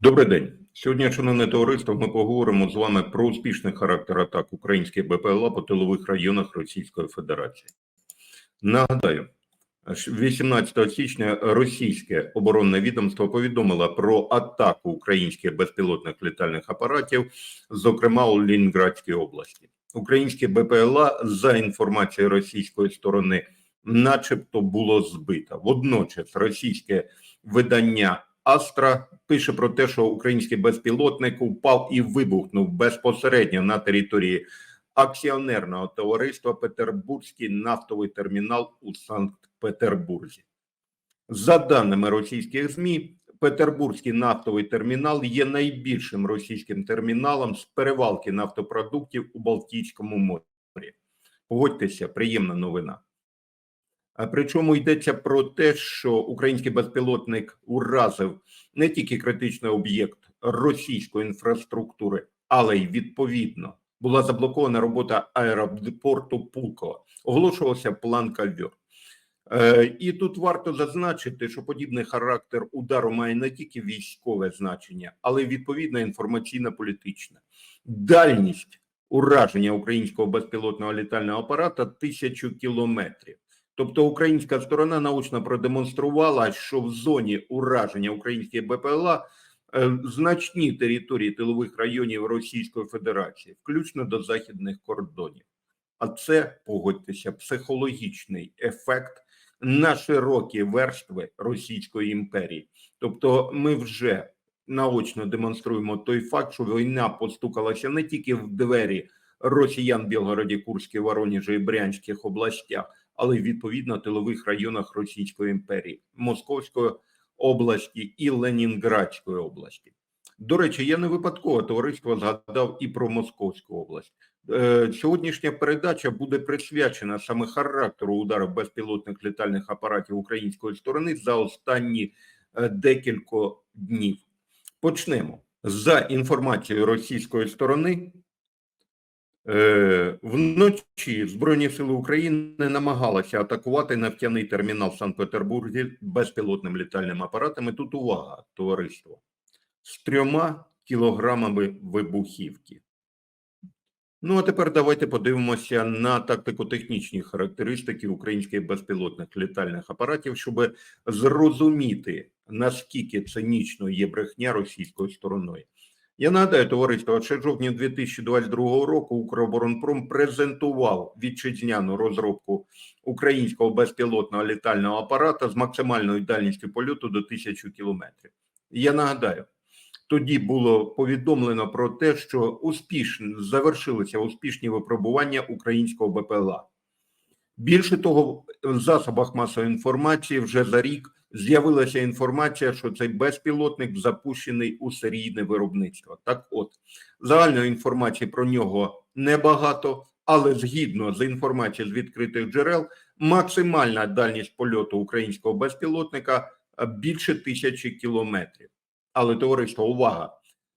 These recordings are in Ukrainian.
Добрий день. Сьогодні, шановне товариство, ми поговоримо з вами про успішний характер атак українських БПЛА по тилових районах Російської Федерації. Нагадаю, 18 січня російське оборонне відомство повідомило про атаку українських безпілотних літальних апаратів, зокрема у Лінградській області. Українські БПЛА, за інформацією російської сторони, начебто було збито. Водночас російське видання Астра пише про те, що український безпілотник упав і вибухнув безпосередньо на території акціонерного товариства Петербурзький нафтовий термінал у Санкт-Петербурзі. За даними російських ЗМІ, Петербурзький нафтовий термінал є найбільшим російським терміналом з перевалки нафтопродуктів у Балтійському морі. Погодьтеся, приємна новина. Причому йдеться про те, що український безпілотник уразив не тільки критичний об'єкт російської інфраструктури, але й відповідно була заблокована робота аеропорту Пулково. Оголошувався план Кальвер. Е, І тут варто зазначити, що подібний характер удару має не тільки військове значення, але й відповідно інформаційно-політичне. Дальність ураження українського безпілотного літального апарата тисячу кілометрів. Тобто українська сторона наочно продемонструвала, що в зоні ураження українських БПЛА е, значні території тилових районів Російської Федерації, включно до західних кордонів. А це, погодьтеся, психологічний ефект на широкі верстви Російської імперії. Тобто, ми вже наочно демонструємо той факт, що війна постукалася не тільки в двері росіян Білгороді, Курській, Воронежі і Брянських областях, але й відповідно тилових районах Російської імперії, Московської області і Ленінградської області. До речі, я не випадково товариство згадав і про Московську область. Е, Сьогоднішня передача буде присвячена саме характеру ударів безпілотних літальних апаратів української сторони за останні е, декілька днів. Почнемо за інформацією російської сторони. Е, Вночі Збройні сили України намагалися атакувати нафтяний термінал в Санкт-Петербурзі безпілотним літальним апаратом. І Тут увага, товариство, з трьома кілограмами вибухівки. Ну, а тепер давайте подивимося на тактико-технічні характеристики українських безпілотних літальних апаратів, щоб зрозуміти, наскільки цинічно є брехня російською стороною. Я нагадаю, товариство, ще в жовтні 2022 року Укроборонпром презентував вітчизняну розробку українського безпілотного літального апарата з максимальною дальністю польоту до 1000 кілометрів. Я нагадаю, тоді було повідомлено про те, що успішно завершилися успішні випробування українського БПЛА. Більше того, в засобах масової інформації вже за рік з'явилася інформація, що цей безпілотник запущений у серійне виробництво. Так, от загальної інформації про нього небагато, але згідно з інформацією з відкритих джерел, максимальна дальність польоту українського безпілотника е, більше тисячі кілометрів. Але товариство, увага!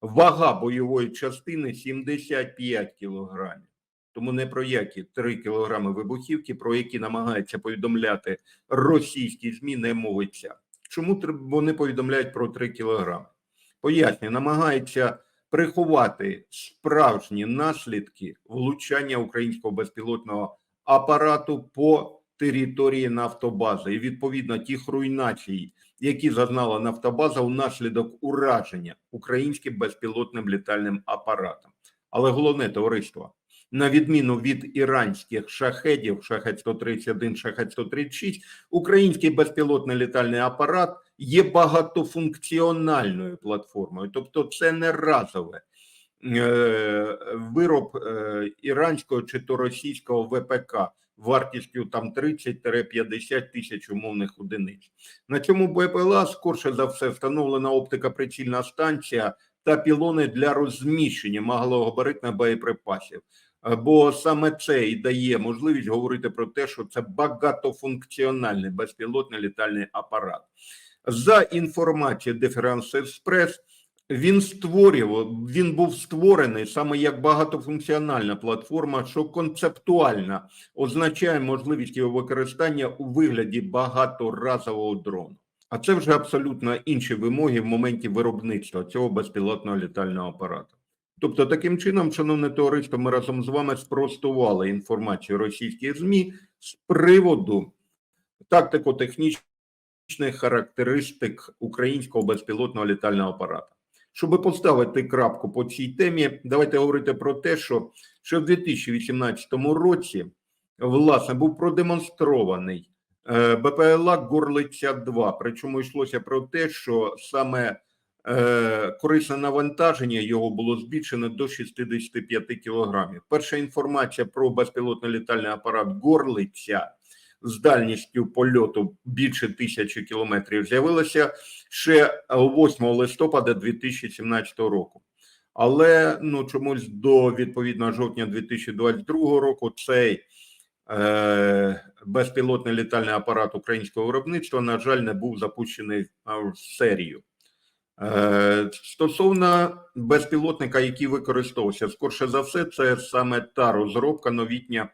Вага бойової частини 75 кілограмів. Тому не про які 3 кілограми вибухівки, про які намагаються повідомляти російські ЗМІ, не мовиться. Чому вони повідомляють про 3 кілограми? Пояснюю, намагаються приховати справжні наслідки влучання українського безпілотного апарату по території нафтобази і відповідно тих руйнацій, які зазнала нафтобаза внаслідок ураження українським безпілотним літальним апаратом. Але головне товариство, на відміну від іранських шахедів, шахет 131, шахет 136, український безпілотний літальний апарат є багатофункціональною платформою, тобто це не разове е, вироб е, іранського чи то російського ВПК вартістю там 30-50 тисяч умовних одиниць. На цьому БПЛА скорше за все встановлена оптика прицільна станція та пілони для розміщення малогабаритних боєприпасів. Бо саме це і дає можливість говорити про те, що це багатофункціональний безпілотний літальний апарат. За інформацією Деферанс Експрес, він створював, він був створений саме як багатофункціональна платформа, що концептуально означає можливість його використання у вигляді багаторазового дрону. А це вже абсолютно інші вимоги в моменті виробництва цього безпілотного літального апарату. Тобто, таким чином, шановне товариство, ми разом з вами спростували інформацію російських ЗМІ з приводу тактико-технічних характеристик українського безпілотного літального апарату. Щоб поставити крапку по цій темі, давайте говорити про те, що ще в 2018 році власне був продемонстрований е, БПЛА Горлиця 2 Причому йшлося про те, що саме корисне навантаження його було збільшено до 65 кілограмів. Перша інформація про безпілотний літальний апарат Горлиця з дальністю польоту більше тисячі кілометрів з'явилася ще 8 листопада 2017 року. Але ну чомусь до відповідно жовтня 2022 року цей е, безпілотний літальний апарат українського виробництва, на жаль, не був запущений в серію. Е, стосовно безпілотника, який використовувався, скорше за все, це саме та розробка новітня,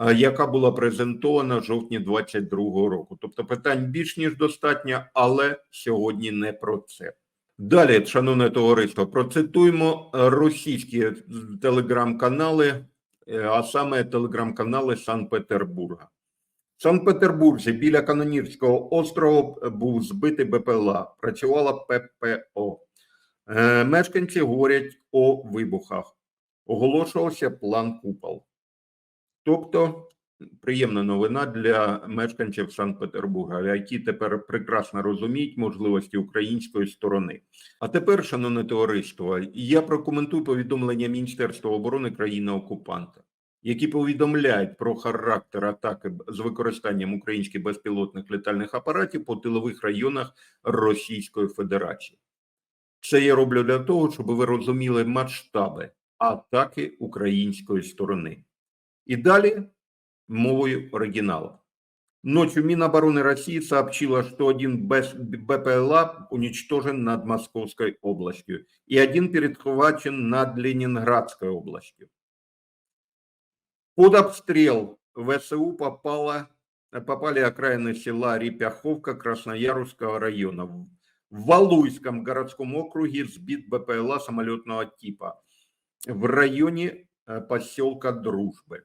е, яка була презентована в жовтні 2022 року. Тобто питань більш ніж достатньо, але сьогодні не про це. Далі, шановне товариство, процитуємо російські телеграм-канали, е, а саме телеграм-канали Санкт-Петербурга. Санкт-Петербурзі біля Канонірського острову був збитий БПЛА, працювала ППО. Е, Мешканці говорять о вибухах. Оголошувався план купол. Тобто приємна новина для мешканців Санкт-Петербурга, які тепер прекрасно розуміють можливості української сторони. А тепер, шановне товариство, я прокоментую повідомлення Міністерства оборони країни-окупанта, які повідомляють про характер атаки з використанням українських безпілотних літальних апаратів по тилових районах Російської Федерації. Це я роблю для того, щоб ви розуміли масштаби атаки української сторони. И далее мовою оригинала. Ночью Минобороны России сообщила, что один БПЛА уничтожен над Московской областью и один перехвачен над Ленинградской областью. Под обстрел ВСУ попало, попали окраины села Репяховка Красноярского района. В Валуйском городском округе сбит БПЛА самолетного типа в районе э, поселка Дружбы.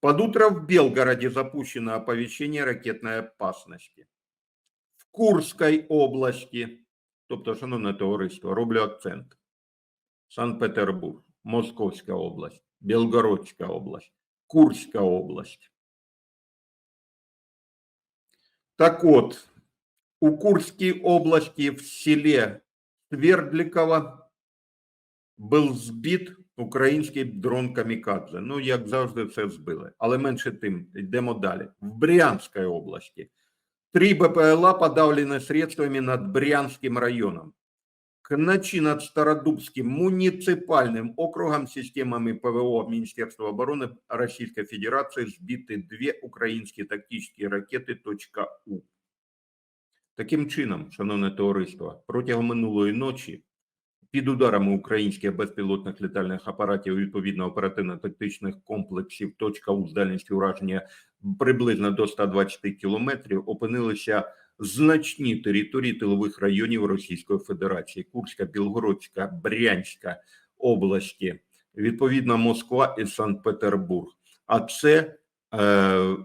Под утро в Белгороде запущено оповещение ракетной опасности. В Курской області, тобто, шановне товариство, роблю акцент. Санкт-Петербург, Московська область, Белгородська область, Курська область. Так от, у Курській області в селі Свердліково був збит український дрон Камікадзе. Ну, як завжди, це збили. Але менше тим, йдемо далі. В Брянській області три БПЛА подавлені средствами над Брянським районом. К ночи над Стародубским муниципальным округом системами ПВО Министерства обороны Российской Федерации сбиты две українські тактичні ракети .У. Таким чином, шановне товариство, протягом минулої ночі під ударами українських безпілотних літальних апаратів відповідно оперативно-тактичних комплексів «У» з дальністю ураження приблизно до 120 кілометрів опинилися значні території тилових районів Російської Федерації: Курська, Білгородська, Брянська області, відповідно Москва і Санкт-Петербург. А це е,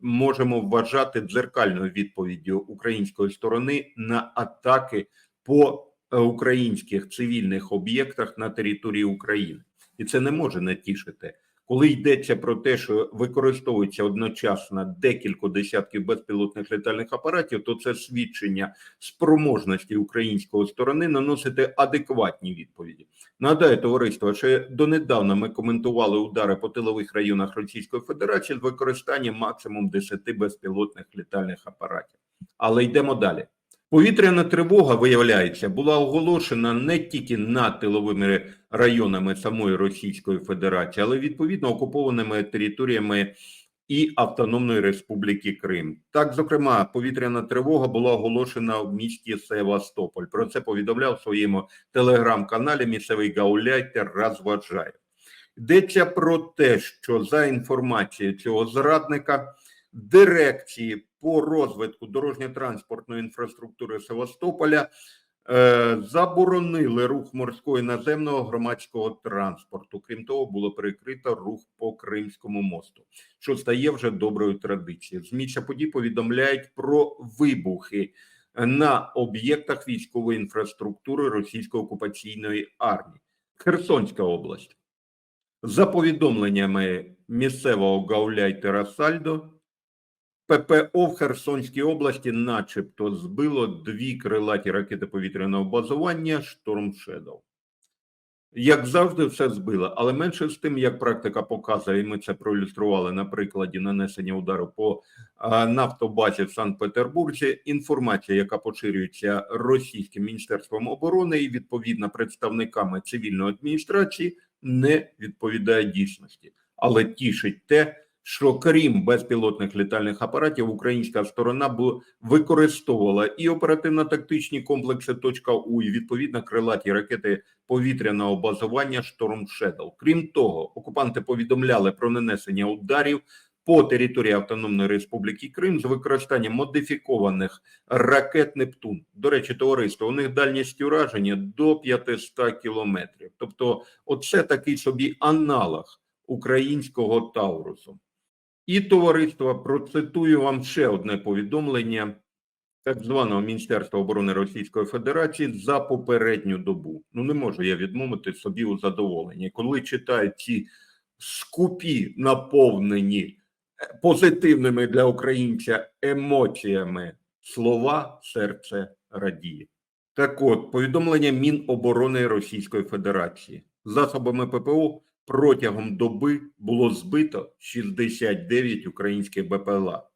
можемо вважати дзеркальною відповіддю української сторони на атаки по е, українських цивільних об'єктах на території України, і це не може не тішити. Коли йдеться про те, що використовується одночасно декілька десятків безпілотних літальних апаратів, то це свідчення спроможності української сторони наносити адекватні відповіді. Нагадаю, товариство, що донедавна ми коментували удари по тилових районах Російської Федерації з використанням максимум 10 безпілотних літальних апаратів. Але йдемо далі. Повітряна тривога, виявляється, була оголошена не тільки над тиловими районами самої Російської Федерації, але відповідно окупованими територіями і Автономної Республіки Крим. Так, зокрема, повітряна тривога була оголошена в місті Севастополь. Про це повідомляв в своєму телеграм-каналі місцевий гауляйтер розважає. Йдеться про те, що за інформацією цього зрадника дирекції по розвитку дорожньо-транспортної інфраструктури Севастополя заборонили рух морського і наземного громадського транспорту. Крім того, було перекрито рух по Кримському мосту, що стає вже доброю традицією. ЗМІ подій повідомляють про вибухи на об'єктах військової інфраструктури російської окупаційної армії. Херсонська область. За повідомленнями місцевого гауляйтера Сальдо, ППО в Херсонській області, начебто, збило дві крилаті ракети повітряного базування Шторм Shadow. Як завжди, все збило, але менше з тим, як практика показує, і ми це проілюстрували на прикладі нанесення удару по нафтобазі в Санкт-Петербурзі. Інформація, яка поширюється російським міністерством оборони і відповідно представниками цивільної адміністрації, не відповідає дійсності, але тішить те, що крім безпілотних літальних апаратів, українська сторона бу- використовувала і оперативно-тактичні комплекси «Точка У», і відповідно крилаті ракети повітряного базування «Шторм Shadow». Крім того, окупанти повідомляли про нанесення ударів по території Автономної Республіки Крим з використанням модифікованих ракет Нептун. До речі, товариство, у них дальність ураження до 500 кілометрів. Тобто, оце такий собі аналог українського Таурусу. І товариство, процитую вам ще одне повідомлення так званого Міністерства оборони Російської Федерації за попередню добу. Ну не можу я відмовити собі у задоволенні. Коли читаю ці скупі, наповнені е, позитивними для українця емоціями слова, серце радіє. Так от, повідомлення Міноборони Російської Федерації засобами ППО протягом доби було збито 69 українських БПЛА.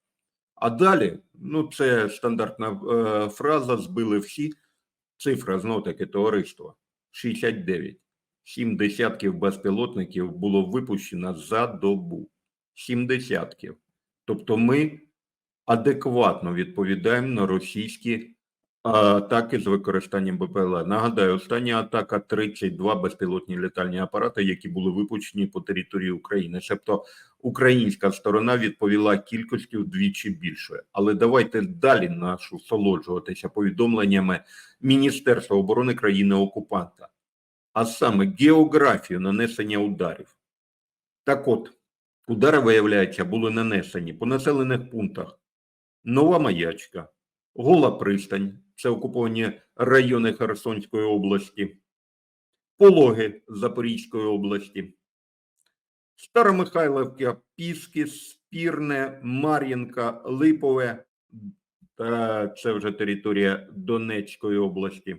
А далі, ну це стандартна е, фраза, збили всі. Цифра знов таки товариства 69. Сім десятків безпілотників було випущено за добу. Сім десятків. Тобто ми адекватно відповідаємо на російські атаки з використанням БПЛА. Нагадаю, остання атака 32 безпілотні літальні апарати, які були випущені по території України. Тобто українська сторона відповіла кількістю вдвічі більшою. Але давайте далі нашу солоджуватися повідомленнями Міністерства оборони країни окупанта, а саме географію нанесення ударів. Так от, удари, виявляється, були нанесені по населених пунктах Нова Маячка, Гола Пристань, це окуповані райони Херсонської області, Пологи Запорізької області, Старомихайлівка, Піски, Спірне, Мар'їнка, Липове, це вже територія Донецької області.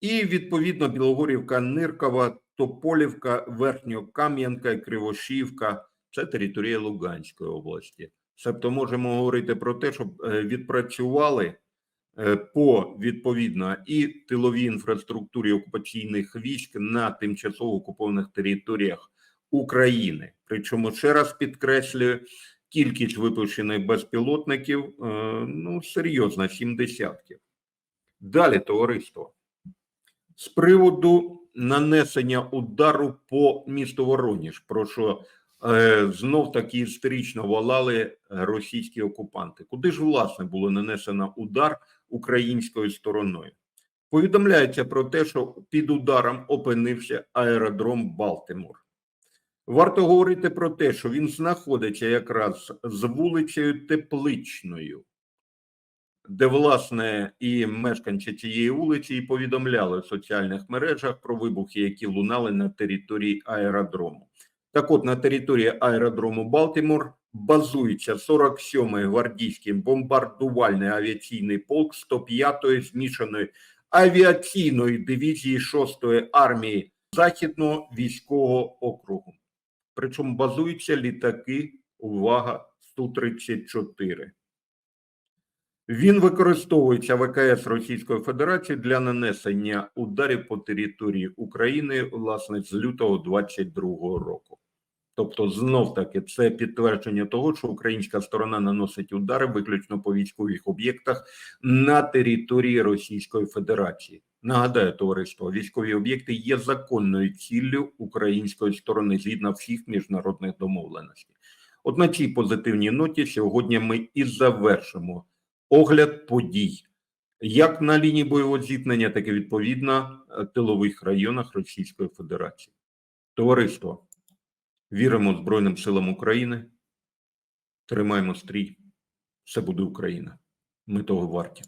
І відповідно Білогорівка, Ниркова, Тополівка, Верхньокам'янка і Кривошівка це територія Луганської області. Тобто можемо говорити про те, щоб е, відпрацювали по відповідно і тиловій інфраструктурі окупаційних військ на тимчасово окупованих територіях України. Причому ще раз підкреслюю, кількість випущених безпілотників е, ну серйозна, сім десятків. Далі, товариство. З приводу нанесення удару по місту Вороніж, про що е, знов таки історично волали російські окупанти. Куди ж власне було нанесено удар українською стороною? Повідомляється про те, що під ударом опинився аеродром Балтимор. Варто говорити про те, що він знаходиться якраз з вулицею Тепличною, де, власне, і мешканці цієї вулиці і повідомляли в соціальних мережах про вибухи, які лунали на території аеродрому. Так от, на території аеродрому Балтимор базується 47-й гвардійський бомбардувальний авіаційний полк 105-ї змішаної авіаційної дивізії 6-ї армії Західного військового округу. Причому базуються літаки, увага, Су-34. Він використовується ВКС Російської Федерації для нанесення ударів по території України, власне, з лютого 22 року. Тобто, знов таки це підтвердження того, що українська сторона наносить удари виключно по військових об'єктах на території Російської Федерації. Нагадаю, товариство, військові об'єкти є законною ціллю української сторони згідно всіх міжнародних домовленостей. От на цій позитивній ноті сьогодні ми і завершимо огляд подій. Як на лінії бойового зіткнення, так і відповідно е, тилових районах Російської Федерації. Товариство Віримо Збройним силам України. Тримаємо стрій. Все буде Україна. Ми того варті.